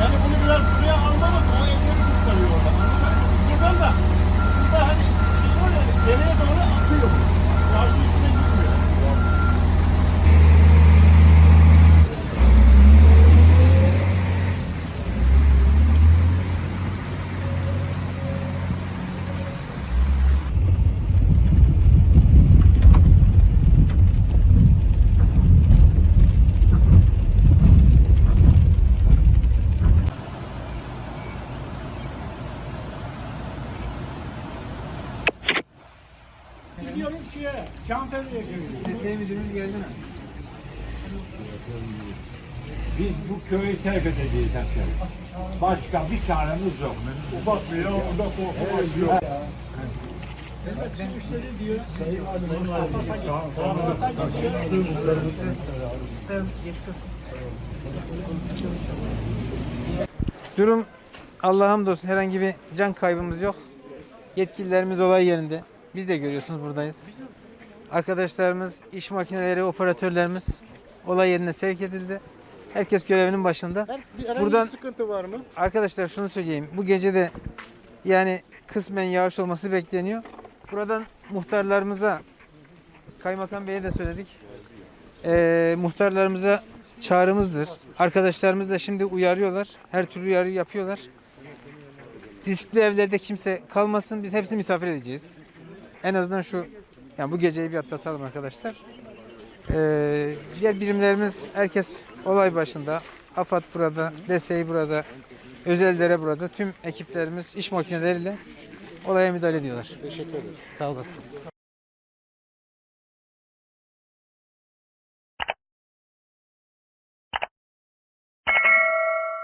Yani bunu biraz buraya Biz bu köyü terk edeceğiz hep. Başka bir çaremiz yok. Bak ya o da korkmaz diyor. Durum Allah'a hamdolsun herhangi bir can kaybımız yok. Yetkililerimiz olay yerinde. Biz de görüyorsunuz buradayız. Arkadaşlarımız, iş makineleri, operatörlerimiz olay yerine sevk edildi. Herkes görevinin başında. Herhangi Buradan- bir sıkıntı var mı? Arkadaşlar şunu söyleyeyim. Bu gece de yani kısmen yağış olması bekleniyor. Buradan muhtarlarımıza, kaymakam beye de söyledik. Ee, muhtarlarımıza çağrımızdır. Arkadaşlarımız da şimdi uyarıyorlar. Her türlü uyarı yapıyorlar. Riskli evlerde kimse kalmasın. Biz hepsini misafir edeceğiz. En azından şu yani bu geceyi bir atlatalım arkadaşlar. Ee, diğer birimlerimiz herkes olay başında. AFAD burada, DSİ burada, Özeldere burada. Tüm ekiplerimiz iş makineleriyle olaya müdahale ediyorlar. Teşekkür ederim. Sağ olasınız.